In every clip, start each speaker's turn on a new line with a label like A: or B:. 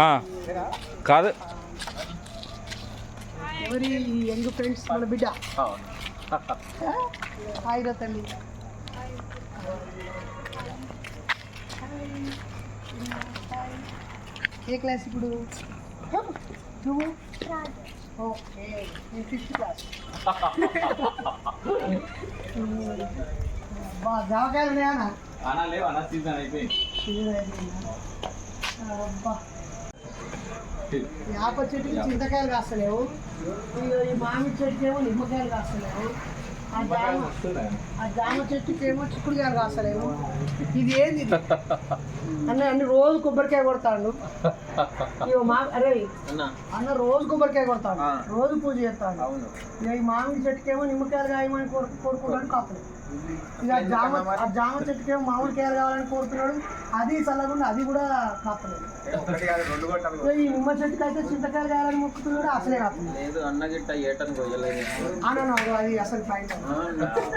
A: ఆ, కాదు.
B: ఎవరి యంగ్ ఫ్రెండ్స్ మన బిడ్డ? హాయ్ రా తల్లి. ఏ క్లాస్ ఇప్పుడు? నువ్వు? ఓకే నేను ఫిఫ్త్ క్లాస్ బా జామకాయలు ఉన్నాయా
A: లేవు అనా సీజన్ అయిపోయింది.
B: యాప చెట్టుకి చింతకాయలు కాస్తలేవు. ఈ మామిడి చెట్టుకి ఏమో నిమ్మకాయలు కాస్తలేవు. ఆ జామ ఆ జామ చెట్టుకి ఏమో చిక్కుడుకాయలు కాస్తలేవు. ఇది ఏంది? అన్న అన్ని రోజు కొబ్బరికాయ కొడతాడు. ఇగో మా అరే అన్న. రోజు కొబ్బరికాయ కొడతాడు. రోజు పూజ చేస్తాడు. ఈ మామిడి చెట్టుకి ఏమో నిమ్మకాయలు కాయమని కోరు కోరుకుంటాడు కాస్తలేవు. ఇక జామ జామ చెట్టుకి ఏమో మామిడికాయలు కావాలని కోరుతున్నాడు. అది చల్లకుండా అది కూడా ఇక ఈ నిమ్మ చెట్టుకి అయితే చింతకాయలు కావాలని మొక్కుతున్నాడు అసలే కాదు.
C: లేదు అన్న గిట్ట ఏటని కొయ్యలేదు.
B: అన్న అది అసలు పాయింట్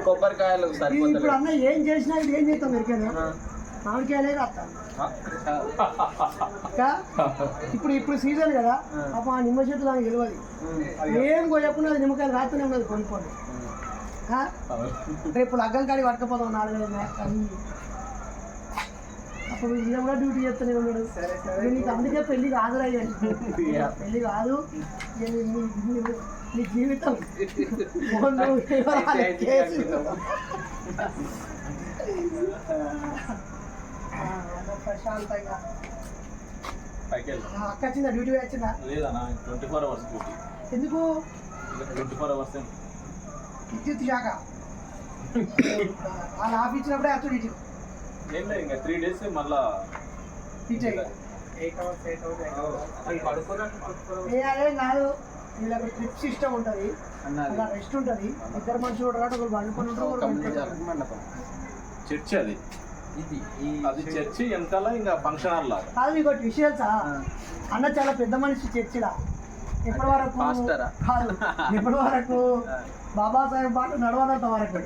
C: కొబ్బరికాయలు
B: ఇప్పుడు అన్న ఏం చేసినా ఇది ఏం చేస్తాం ఎరికేనా మామిడికాయలే రాస్తాను ఇంకా? ఇప్పుడు ఇప్పుడు సీజన్ కదా అప్పుడు ఆ నిమ్మ చెట్టు దానికి తెలియదు ఏం కొయ్యకుండా అది నిమ్మకాయలు రాస్తూనే ఉన్నది కొనుక్కోండి? రేపు లగ్గం కాడి పట్టుకపోదాం నాలుగైదు. అప్పుడు ఈయన కూడా డ్యూటీ చేస్తూనే ఉన్నాడు. నేను నీకు అందుకే పెళ్ళికి హాజరయ్యాను పెళ్ళి కాదు. నీ- జీవితం. ప్రశాంతంగా.
A: వెళ్ళు.
B: అక్క వచ్చిందా? డ్యూటీ వచ్చిందా?
A: లేదన్నా ట్వంటీ ఫోర్ అవర్స్ డ్యూటీ.
B: ఎందుకు?
A: ట్వంటీ ఫోర్ అవర్స్
B: విద్యుత్ శాఖ. వాళ్ళు ఆఫ్ ఇచ్చినప్పుడే అచ్చుడు ఇటు.
A: ఏం లేదు ఇంకా త్రీ డేస్ మళ్ళా
B: ఏ అదేం కాదు వీళ్ళకి ట్రిప్ సిస్టమ్ ఉంటుంది.
C: అన్నది
B: ఇలా రెస్ట్ ఉంటుంది. ఇద్దరు మనుషులు ఉంటారు కాబట్టి ఒకరు పండుకొని ఉంటారు
A: చర్చి అది. అది చర్చి. వెనకాల ఇంకా ఫంక్షన్ హాల్ లాగా.
B: కాదు మీకు ఒకటి విషయాలు సార్ అన్న చాలా పెద్ద మనిషి చర్చిలా. ఇప్పటి వరకు? కాదు. ఇప్పటి వరకు బాబాసాహెబ్ పాట నడవనంత వరకు.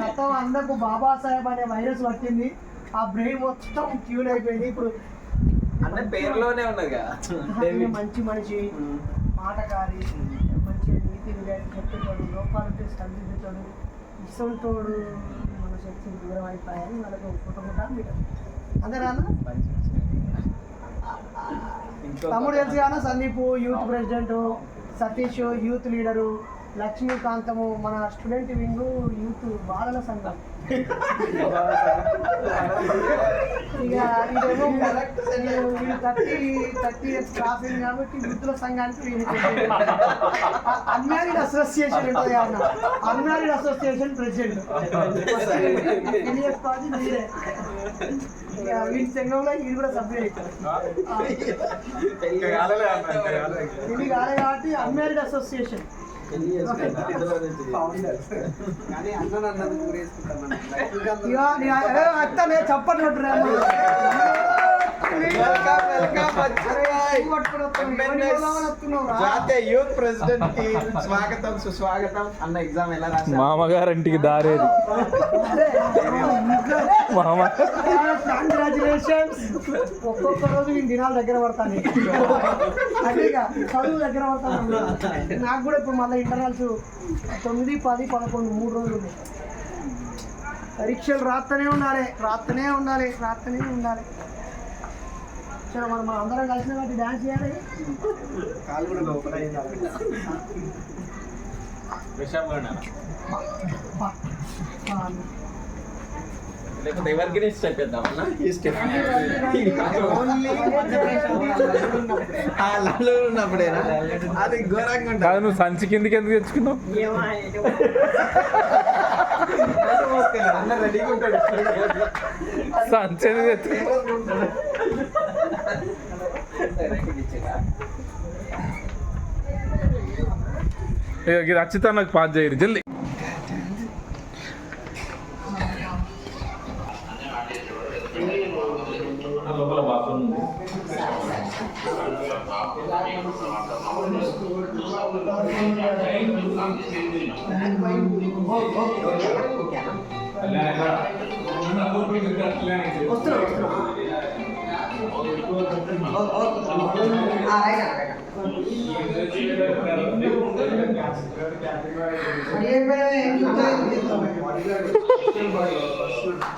B: గతం అందరికి బాబాసాహెబ్ అనే వైరస్ పట్టింది ఆ బ్రెయిన్ మొత్తం క్యూర్ అయిపోయింది. ఇప్పుడు
C: అన్న పేరులోనే ఉన్నది
B: మంచి మనిషి మాటకారి మంచి నీతి చెప్పేటోడు లోపాలంటే స్పందించేటోడు ఇసంటోడు మన శక్తికి దూరం అయిపోయాయని వాళ్ళకి పుట్టముట మీరు అందరా తమ్ముడు తెలుసు కానీ Sandeep youth president Satish youth leader Lakshmikantham మన స్టూడెంట్ వింగ్ యూత్ బాలల సంఘం. ఇక ఇదేమో థర్టీ థర్టీ ఇయర్స్ క్రాస్ అయింది కాబట్టి వృద్ధుల సంఘానికి అన్మ్యారీడ్ అసోసియేషన్ ఉంటుంది అన్న. Unmarried association president. ఎన్ని మీరే. వీటి సంఘంలో ఇది కూడా సభ్యులు అవుతారు ఇది కాదు కాబట్టి అన్మ్యారీడ్ అసోసియేషన్ ఇక నీ- ఏ, అత్త నేను చప్పట్లు కొట్టురా అమ్మ.
C: జాతీయ యూత్ ప్రెసిడెంట్కి స్వాగతం సుస్వాగతం అన్న ఎగ్జామ్ ఎలా రాశారు?
A: మామగారింటికి దారేది. మామ.
B: కంగ్రాచులేషన్స్ ఒక్కొక్క రోజు నేను దినాలు దగ్గర పడతాను. అదే ఇక చదువు దగ్గర పడతాను. నాకు కూడా ఇప్పుడు మళ్ళీ ఇంటర్నల్స్ తొమ్మిది పది పదకొండు మూడు రోజులు ఉన్నాయి. పరీక్షలు రాస్తూనే ఉండాలి రాస్తూనే ఉండాలి రాస్తూనే ఉండాలి. సరే మనం మనం అందరం కలిసిన కాబట్టి డ్యాన్స్ చేయాలి
A: విశాఖ
B: బా. బా.
C: లేకపోతే ఎవరికి చెప్పేద్దాం అన్న ఈ స్టెప్ ఆ లాలు ఉన్నప్పుడేనా అది ఘోరంగా ఉంటుంది
A: నువ్వు సంచి కిందకి ఎందుకు తెచ్చుకున్నావు
C: అన్న రెడీగా ఉంటాడు
A: సంచి ఎందుకు తెచ్చుకున్నావు ఇది అచ్చిత నాకు పాస్ చేయరు జల్దీ.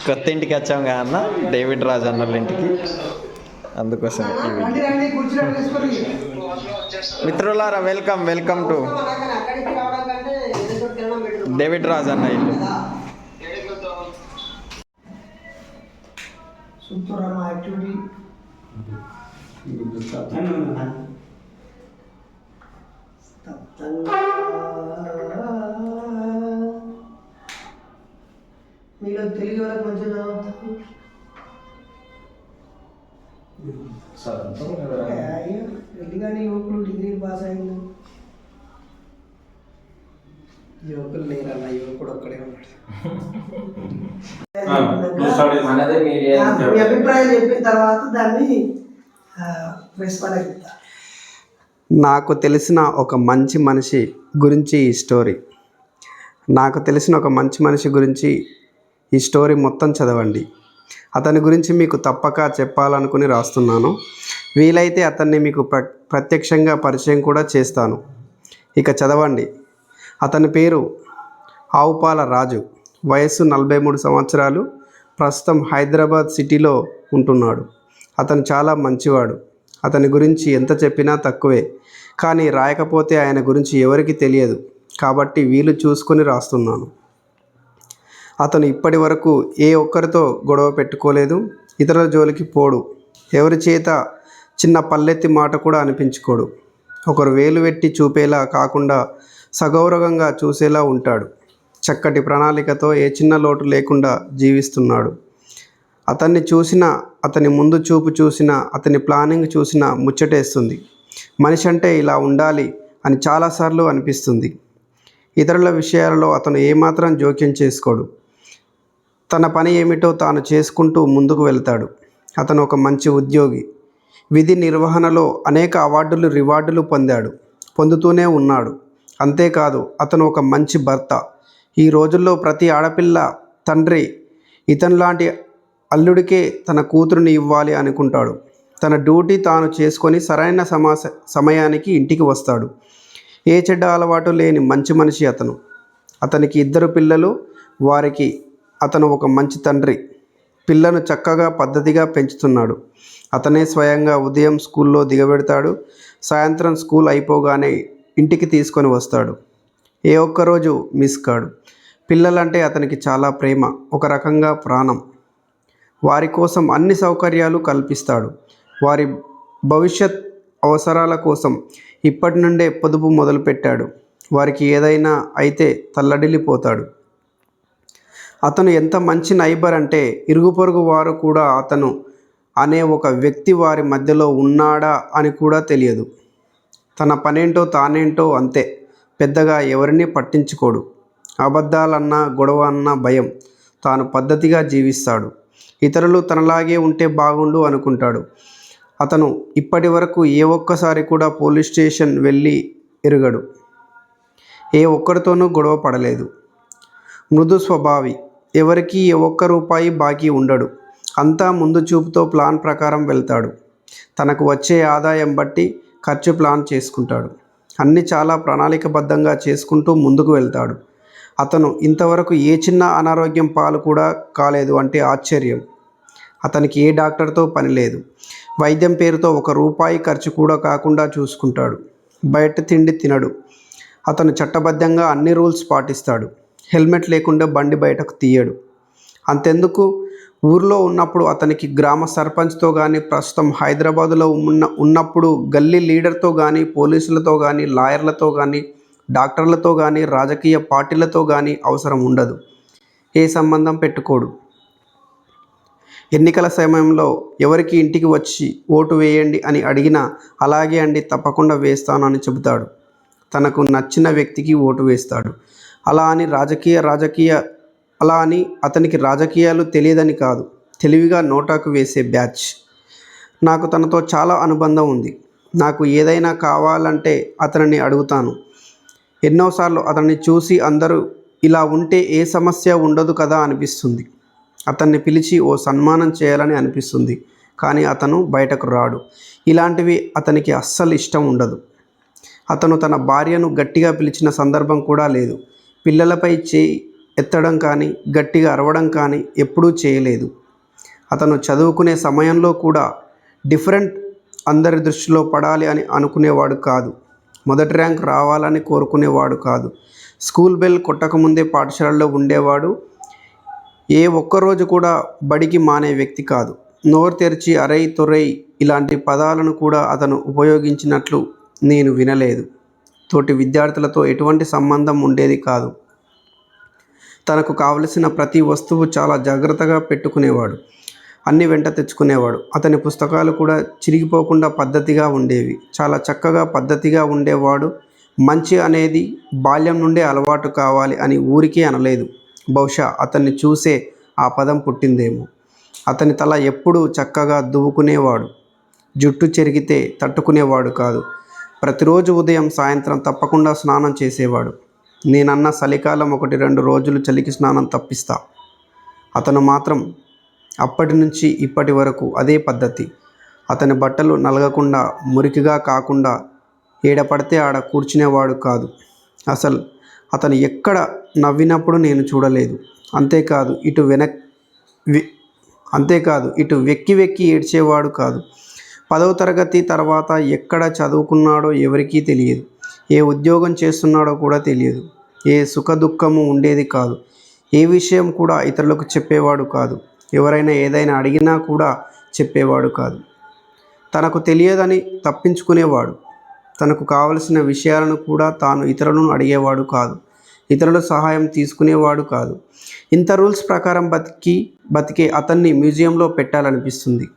C: కొత్త ఇంటికి వచ్చాం కదా అన్న. డేవిడ్ రాజ్ అన్నోళ్ళ ఇంటికి. అందుకోసం మిత్రులారా welcome welcome to David Raj అన్న ఇల్లు.
B: సూపర్ యాక్టివిటీ మీలో తెలుగు వాళ్ళకి అయ్యో, వెళ్ళిగానే యువకులు డిగ్రీ పాస్ అయింది యువకులు లేరన్న యువకుడు ఒక్కడే ఉన్నాడు అభిప్రాయం చెప్పిన తర్వాత దాన్ని
D: నాకు తెలిసిన ఒక మంచి మనిషి గురించి ఈ స్టోరీ నాకు తెలిసిన ఒక మంచి మనిషి గురించి ఈ స్టోరీ మొత్తం చదవండి. అతని గురించి మీకు తప్పక చెప్పాలనుకుని రాస్తున్నాను. వీలైతే అతన్ని మీకు ప్ర ప్రత్యక్షంగా పరిచయం కూడా చేస్తాను. ఇక చదవండి. అతని పేరు ఆవుపాల రాజు. వయస్సు నలభై మూడు సంవత్సరాలు. ప్రస్తుతం హైదరాబాద్ సిటీలో ఉంటున్నాడు. అతను చాలా మంచివాడు. అతని గురించి ఎంత చెప్పినా తక్కువే. కానీ రాయకపోతే ఆయన గురించి ఎవరికి తెలియదు. కాబట్టి వీలు చూసుకొని రాస్తున్నాను. అతను ఇప్పటి వరకు ఏ ఒక్కరితో గొడవ పెట్టుకోలేదు. ఇతరుల జోలికి పోడు. ఎవరి చేత చిన్న పల్లెత్తి మాట కూడా అనిపించుకోడు. ఒకరు వేలు పెట్టి చూపేలా కాకుండా సగౌరవంగా చూసేలా ఉంటాడు. చక్కటి ప్రణాళికతో ఏ చిన్న లోటు లేకుండా జీవిస్తున్నాడు. అతన్ని చూసిన అతని ముందు చూపు చూసిన అతని ప్లానింగ్ చూసిన ముచ్చటేస్తుంది. మనిషి అంటే ఇలా ఉండాలి అని చాలాసార్లు అనిపిస్తుంది. ఇతరుల విషయాలలో అతను ఏమాత్రం జోక్యం చేసుకోడు. తన పని ఏమిటో తాను చేసుకుంటూ ముందుకు వెళ్తాడు. అతను ఒక మంచి ఉద్యోగి. విధి నిర్వహణలో అనేక అవార్డులు రివార్డులు పొందాడు. పొందుతూనే ఉన్నాడు. అంతేకాదు అతను ఒక మంచి భర్త. ఈ రోజుల్లో ప్రతి ఆడపిల్ల తండ్రి ఇతనిలాంటి అల్లుడికే తన కూతురుని ఇవ్వాలి అనుకుంటాడు. తన డ్యూటీ తాను చేసుకొని సరైన సమాస సమయానికి ఇంటికి వస్తాడు. ఏ చెడ్డ అలవాటు లేని మంచి మనిషి అతను. అతనికి ఇద్దరు పిల్లలు వారికి అతను ఒక మంచి తండ్రి. పిల్లను చక్కగా పద్ధతిగా పెంచుతున్నాడు. అతనే స్వయంగా ఉదయం స్కూల్లో దిగబెడతాడు. సాయంత్రం స్కూల్ అయిపోగానే ఇంటికి తీసుకొని వస్తాడు. ఏ ఒక్కరోజు మిస్ కాడు. పిల్లలంటే అతనికి చాలా ప్రేమ. ఒక రకంగా ప్రాణం. వారి కోసం అన్ని సౌకర్యాలు కల్పిస్తాడు. వారి భవిష్యత్ అవసరాల కోసం ఇప్పటి నుండే పొదుపు మొదలుపెట్టాడు. వారికి ఏదైనా అయితే తల్లడిల్లిపోతాడు. అతను ఎంత మంచి నైబర్ అంటే ఇరుగు పొరుగు వారు కూడా అతను అనే ఒక వ్యక్తి వారి మధ్యలో ఉన్నాడా అని కూడా తెలియదు. తన పనేంటో తానేంటో అంతే. పెద్దగా ఎవరిని పట్టించుకోడు. అబద్ధాలన్నా గొడవ అన్నా భయం. తాను పద్ధతిగా జీవిస్తాడు. ఇతరులు తనలాగే ఉంటే బాగుండు అనుకుంటాడు. అతను ఇప్పటి వరకు ఏ ఒక్కసారి కూడా పోలీస్ స్టేషన్ వెళ్ళి ఎరుగడు. ఏ ఒక్కరితోనూ గొడవ పడలేదు. మృదు స్వభావి. ఎవరికి ఏ ఒక్క రూపాయి బాకీ ఉండడు. అంతా ముందు చూపుతో ప్లాన్ ప్రకారం వెళ్తాడు. తనకు వచ్చే ఆదాయం బట్టి ఖర్చు ప్లాన్ చేసుకుంటాడు. అన్ని చాలా ప్రణాళికబద్ధంగా చేసుకుంటూ ముందుకు వెళ్తాడు. అతను ఇంతవరకు ఏ చిన్న అనారోగ్యం పాలు కూడా కాలేదు అంటే ఆశ్చర్యం. అతనికి ఏ డాక్టర్తో పని లేదు. వైద్యం పేరుతో ఒక రూపాయి ఖర్చు కూడా కాకుండా చూసుకుంటాడు. బయట తిండి తినడు. అతను చట్టబద్ధంగా అన్ని రూల్స్ పాటిస్తాడు. హెల్మెట్ లేకుండా బండి బయటకు తీయడు. అంతెందుకు? ఊర్లో ఉన్నప్పుడు అతనికి గ్రామ సర్పంచ్తో కానీ ప్రస్తుతం హైదరాబాదులో ఉన్న ఉన్నప్పుడు గల్లీ లీడర్తో కానీ పోలీసులతో కానీ లాయర్లతో కానీ డాక్టర్లతో కానీ రాజకీయ పార్టీలతో కానీ అవసరం ఉండదు. ఏ సంబంధం పెట్టుకోడు. ఎన్నికల సమయంలో ఎవరికి ఇంటికి వచ్చి ఓటు వేయండి అని అడిగినా అలాగే అండి తప్పకుండా వేస్తాను అని చెబుతాడు. తనకు నచ్చిన వ్యక్తికి ఓటు వేస్తాడు. అలా అని రాజకీయ రాజకీయ అలా అని అతనికి రాజకీయాలు తెలియదని కాదు. తెలివిగా నోటాకు వేసే బ్యాచ్. నాకు తనతో చాలా అనుబంధం ఉంది. నాకు ఏదైనా కావాలంటే అతనిని అడుగుతాను. ఎన్నోసార్లు అతన్ని చూసి అందరూ ఇలా ఉంటే ఏ సమస్య ఉండదు కదా అనిపిస్తుంది. అతన్ని పిలిచి ఓ సన్మానం చేయాలని అనిపిస్తుంది. కానీ అతను బయటకు రాడు. ఇలాంటివి అతనికి అస్సలు ఇష్టం ఉండదు. అతను తన భార్యను గట్టిగా పిలిచిన సందర్భం కూడా లేదు. పిల్లలపై చేయి ఎత్తడం కానీ గట్టిగా అరవడం కానీ ఎప్పుడూ చేయలేదు. అతను చదువుకునే సమయంలో కూడా డిఫరెంట్ అందరి దృష్టిలో పడాలి అని అనుకునేవాడు కాదు. మొదటి ర్యాంక్ రావాలని కోరుకునేవాడు కాదు. స్కూల్ బెల్ కొట్టకముందే పాఠశాలలో ఉండేవాడు. ఏ ఒక్కరోజు కూడా బడికి మానే వ్యక్తి కాదు. నోరు తెరిచి అరై తొరై ఇలాంటి పదాలను కూడా అతను ఉపయోగించినట్లు నేను వినలేదు. తోటి విద్యార్థులతో ఎటువంటి సంబంధం ఉండేది కాదు. తనకు కావలసిన ప్రతి వస్తువు చాలా జాగ్రత్తగా పెట్టుకునేవాడు. అన్ని వెంట తెచ్చుకునేవాడు. అతని పుస్తకాలు కూడా చిరిగిపోకుండా పద్ధతిగా ఉండేవి. చాలా చక్కగా పద్ధతిగా ఉండేవాడు. మంచి అనేది బాల్యం నుండే అలవాటు కావాలి అని ఊరికే అనలేదు. బహుశా అతన్ని చూసే ఆ పదం పుట్టిందేమో. అతని తల ఎప్పుడూ చక్కగా దువ్వుకునేవాడు. జుట్టు చెరిగితే తట్టుకునేవాడు కాదు. ప్రతిరోజు ఉదయం సాయంత్రం తప్పకుండా స్నానం చేసేవాడు. నేనన్న చలికాలం ఒకటి రెండు రోజులు చలికి స్నానం తప్పిస్తా. అతను మాత్రం అప్పటి నుంచి ఇప్పటి వరకు అదే పద్ధతి. అతని బట్టలు నలగకుండా మురికిగా కాకుండా ఏడపడితే ఆడ కూర్చునేవాడు కాదు. అసలు అతను ఎక్కడ నవ్వినప్పుడు నేను చూడలేదు. అంతేకాదు ఇటు వెనక్ అంతేకాదు ఇటు వెక్కి వెక్కి ఏడ్చేవాడు కాదు. పదవ తరగతి తర్వాత ఎక్కడ చదువుకున్నాడో ఎవరికీ తెలియదు. ఏ ఉద్యోగం చేస్తున్నాడో కూడా తెలియదు. ఏ సుఖదుఖము ఉండేది కాదు. ఏ విషయం కూడా ఇతరులకు చెప్పేవాడు కాదు. ఎవరైనా ఏదైనా అడిగినా కూడా చెప్పేవాడు కాదు. తనకు తెలియదని తప్పించుకునేవాడు. తనకు కావలసిన విషయాలను కూడా తాను ఇతరులను అడిగేవాడు కాదు. ఇతరుల సహాయం తీసుకునేవాడు కాదు. ఇంత రూల్స్ ప్రకారం బతికి బతికే అతన్ని మ్యూజియంలో పెట్టాలనిపిస్తుంది.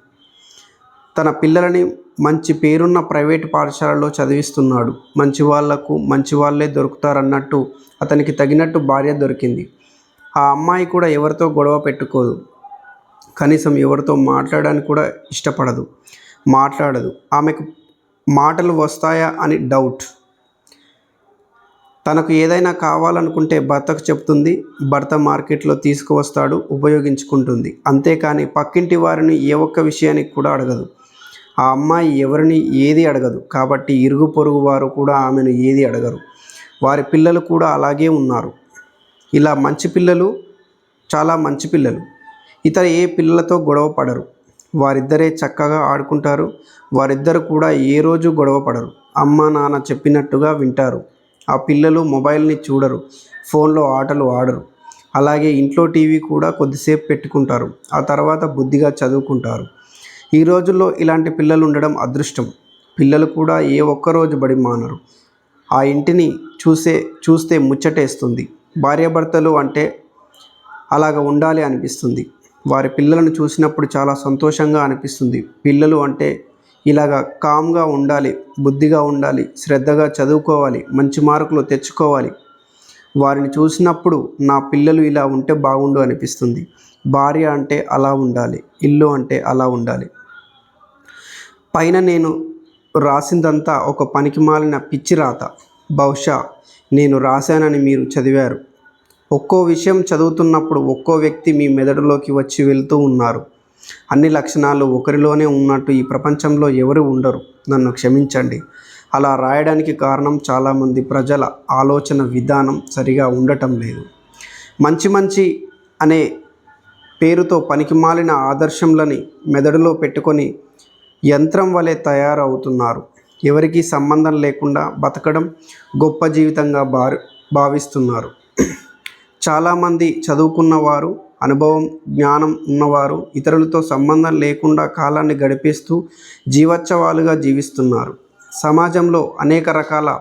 D: తన పిల్లలని మంచి పేరున్న ప్రైవేట్ పాఠశాలలో చదివిస్తున్నాడు. మంచి వాళ్ళకు మంచి వాళ్ళే దొరుకుతారన్నట్టు అతనికి తగినట్టు భార్య దొరికింది. ఆ అమ్మాయి కూడా ఎవరితో గొడవ పెట్టుకోదు. కనీసం ఎవరితో మాట్లాడడానికి కూడా ఇష్టపడదు మాట్లాడదు. ఆమెకు మాటలు వస్తాయా అని డౌట్ తనకు ఏదైనా కావాలనుకుంటే భర్తకు చెప్తుంది భర్త మార్కెట్లో తీసుకువస్తాడు ఉపయోగించుకుంటుంది. అంతేకాని పక్కింటి వారిని ఏ ఒక్క విషయానికి కూడా అడగదు. ఆ అమ్మాయి ఎవరిని ఏది అడగదు కాబట్టి ఇరుగు పొరుగు వారు కూడా ఆమెను ఏది అడగరు. వారి పిల్లలు కూడా అలాగే ఉన్నారు. ఇలా మంచి పిల్లలు చాలా మంచి పిల్లలు. ఇతర ఏ పిల్లలతో గొడవ పడరు. వారిద్దరే చక్కగా ఆడుకుంటారు. వారిద్దరు కూడా ఏ రోజు గొడవ పడరు. అమ్మ నాన్న చెప్పినట్టుగా వింటారు. ఆ పిల్లలు మొబైల్ని చూడరు. ఫోన్లో ఆటలు ఆడరు. అలాగే ఇంట్లో టీవీ కూడా కొద్దిసేపు పెట్టుకుంటారు. ఆ తర్వాత బుద్ధిగా చదువుకుంటారు. ఈ రోజుల్లో ఇలాంటి పిల్లలు ఉండడం అదృష్టం. పిల్లలు కూడా ఏ ఒక్కరోజు బడి మానరు. ఆ ఇంటిని చూసే చూస్తే ముచ్చటేస్తుంది. భార్యాభర్తలు అంటే అలాగ ఉండాలి అనిపిస్తుంది. వారి పిల్లలను చూసినప్పుడు చాలా సంతోషంగా అనిపిస్తుంది. పిల్లలు అంటే ఇలాగ కామ్గా ఉండాలి బుద్ధిగా ఉండాలి శ్రద్ధగా చదువుకోవాలి మంచి మార్కులు తెచ్చుకోవాలి. వారిని చూసినప్పుడు నా పిల్లలు ఇలా ఉంటే బాగుండు అనిపిస్తుంది. భార్య అంటే అలా ఉండాలి ఇల్లు అంటే అలా ఉండాలి. పైన నేను రాసిందంతా ఒక పనికిమాలిన పిచ్చి రాత. బహుశా నేను రాశానని మీరు చదివారు. ఒక్కో విషయం చదువుతున్నప్పుడు ఒక్కో వ్యక్తి మీ మెదడులోకి వచ్చి వెళ్తూ ఉన్నారు. అన్ని లక్షణాలు ఒకరిలోనే ఉన్నట్టు ఈ ప్రపంచంలో ఎవరు ఉండరు. నన్ను క్షమించండి. అలా రాయడానికి కారణం చాలామంది ప్రజల ఆలోచన విధానం సరిగా ఉండటం లేదు. మంచి మంచి అనే పేరుతో పనికిమాలిన ఆదర్శంలని మెదడులో పెట్టుకొని యంత్రం వలె తయారవుతున్నారు. ఎవరికీ సంబంధం లేకుండా బతకడం గొప్ప జీవితంగా భారు భావిస్తున్నారు. చాలామంది చదువుకున్నవారు అనుభవం జ్ఞానం ఉన్నవారు ఇతరులతో సంబంధం లేకుండా కాలాన్ని గడిపేస్తూ జీవోత్సవాలుగా జీవిస్తున్నారు. సమాజంలో అనేక రకాల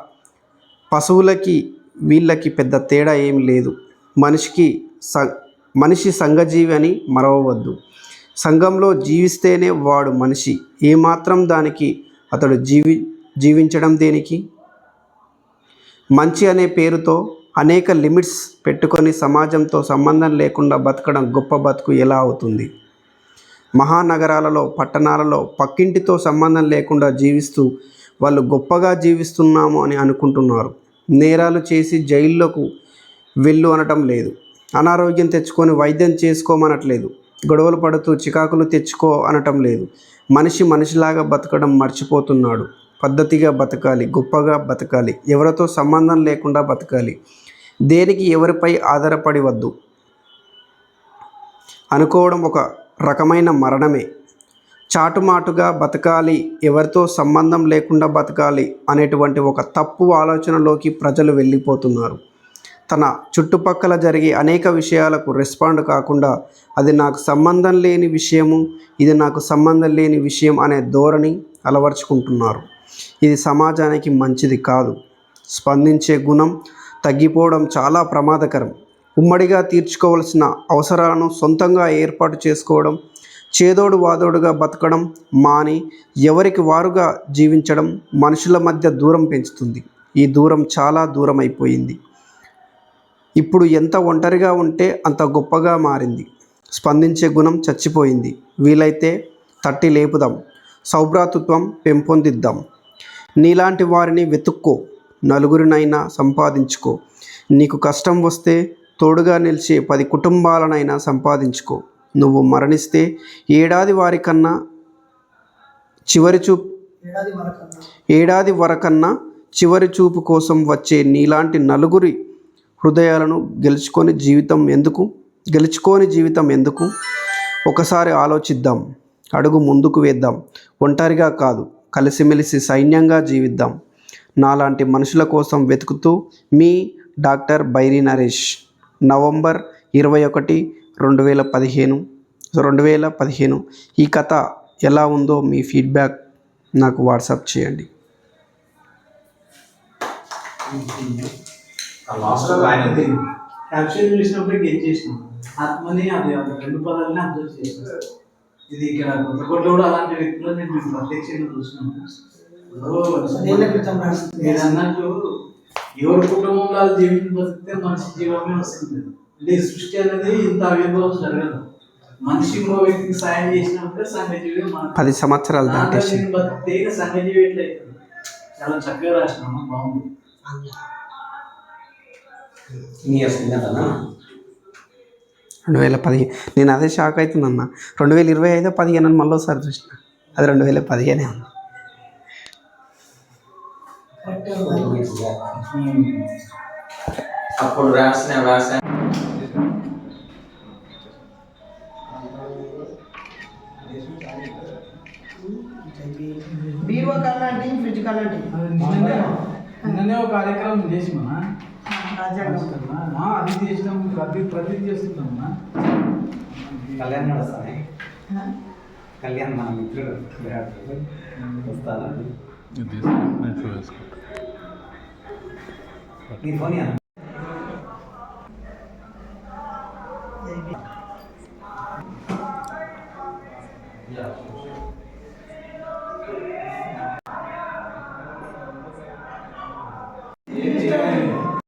D: పశువులకి వీళ్ళకి పెద్ద తేడా ఏం లేదు. మనిషికి స మనిషి సంఘజీవి అని మరవవద్దు. సంఘంలో జీవిస్తేనే వాడు మనిషి. ఏమాత్రం దానికి అతడు జీవి జీవించడం దేనికి? మంచి అనే పేరుతో అనేక లిమిట్స్ పెట్టుకొని సమాజంతో సంబంధం లేకుండా బతకడం గొప్ప బతుకు ఎలా అవుతుంది? మహానగరాలలో పట్టణాలలో పక్కింటితో సంబంధం లేకుండా జీవిస్తూ వాళ్ళు గొప్పగా జీవిస్తున్నాము అని అనుకుంటున్నారు. నేరాలు చేసి జైల్లోకి వెళ్ళు అనటం లేదు. అనారోగ్యం తెచ్చుకొని వైద్యం చేసుకోమనట్లేదు. గొడవలు పడుతూ చికాకులు తెచ్చుకో అనటం లేదు. మనిషి మనిషిలాగా బతకడం మర్చిపోతున్నాడు. పద్ధతిగా బతకాలి గొప్పగా బతకాలి ఎవరితో సంబంధం లేకుండా బతకాలి. దేనికి ఎవరిపై ఆధారపడి వద్దు? అనుకోవడం ఒక రకమైన మరణమే. చాటుమాటుగా బతకాలి ఎవరితో సంబంధం లేకుండా బతకాలి అనేటువంటి ఒక తప్పు ఆలోచనలోకి ప్రజలు వెళ్ళిపోతున్నారు. తన చుట్టుపక్కల జరిగే అనేక విషయాలకు రెస్పాండ్ కాకుండా అది నాకు సంబంధం లేని విషయము ఇది నాకు సంబంధం లేని విషయం అనే ధోరణి అలవర్చుకుంటున్నారు. ఇది సమాజానికి మంచిది కాదు. స్పందించే గుణం తగ్గిపోవడం చాలా ప్రమాదకరం. ఉమ్మడిగా తీర్చుకోవాల్సిన అవసరాలను సొంతంగా ఏర్పాటు చేసుకోవడం చేదోడు వాదోడుగా బతకడం మాని ఎవరికి వారుగా జీవించడం మనుషుల మధ్య దూరం పెంచుతుంది. ఈ దూరం చాలా దూరం అయిపోయింది ఇప్పుడు ఎంత ఒంటరిగా ఉంటే అంత గొప్పగా మారింది. స్పందించే గుణం చచ్చిపోయింది. వీలైతే తట్టి లేపుదాం. సౌభ్రాతృత్వం పెంపొందిద్దాం. నీలాంటి వారిని వెతుక్కో. నలుగురినైనా సంపాదించుకో. నీకు కష్టం వస్తే తోడుగా నిలిచే పది కుటుంబాలనైనా సంపాదించుకో. నువ్వు మరణిస్తే ఏడాది వారికన్నా చివరి చూపు
B: ఏడాది వరకన్నా
D: చివరి చూపు కోసం వచ్చే నీలాంటి నలుగురి హృదయాలను గెలుచుకొని జీవితం ఎందుకు? గెలుచుకొని జీవితం ఎందుకు? ఒకసారి ఆలోచిద్దాం. అడుగు ముందుకు వేద్దాం. ఒంటరిగా కాదు కలిసిమెలిసి సైన్యంగా జీవిద్దాం. నాలాంటి మనుషుల కోసం వెతుకుతూ మీ డాక్టర్ బైరి నరేష్. నవంబర్ ఇరవై ఒకటి రెండు వేల పదిహేను. రెండు వేల పదిహేను. ఈ కథ ఎలా ఉందో మీ ఫీడ్బ్యాక్ నాకు వాట్సాప్ చేయండి.
E: ఆత్మని అది రెండు పదాలని అబ్జర్వ్ చేసినాం. ఇది ఇక్కడ కొత్తకోటలో కూడా అలాంటి వ్యక్తులు నేను ప్రత్యక్షంగా
B: చూస్తున్నాను
E: మీరు ఎవరి కుటుంబంలో అది జీవితం బతికితే మనిషి జీవమే వస్తుంది. అంటే సృష్టి అనేది ఇంత ఆవిర్భావం జరగదు. మనిషి ఇంకో వ్యక్తికి సాయం చేసినప్పుడే సంఘజీవి
D: పది సంవత్సరాలు దాటేసి.
E: నేను బతికితే సంఘజీవి ఎట్లయితుంది చాలా చక్కగా రాసినాము బాగుంది.
D: రెండు వేల పదిహేను నేను అదే షాక్ అవుతుందన్న రెండు వేల ఇరవై ఐదో పదిహేను అని మళ్ళీ ఒకసారి చూసిన. అది రెండు వేల పదిహేనే ఉంది
F: అప్పుడు రాసిన రాసిన.
B: బీరువా కల్లాంటి ఫ్రిడ్జ్ కల్లాంటి
E: నిన్ననే ఒక కార్యక్రమం
B: రాజ్యాంగం
E: అది చేసినాం. ప్రతి ప్రతి చేస్తున్నామా
C: కళ్యాణ్ నడుస్తానే. కళ్యాణ్ మన మిత్రుడు. విరాట్ వస్తాను నీ ఫోన్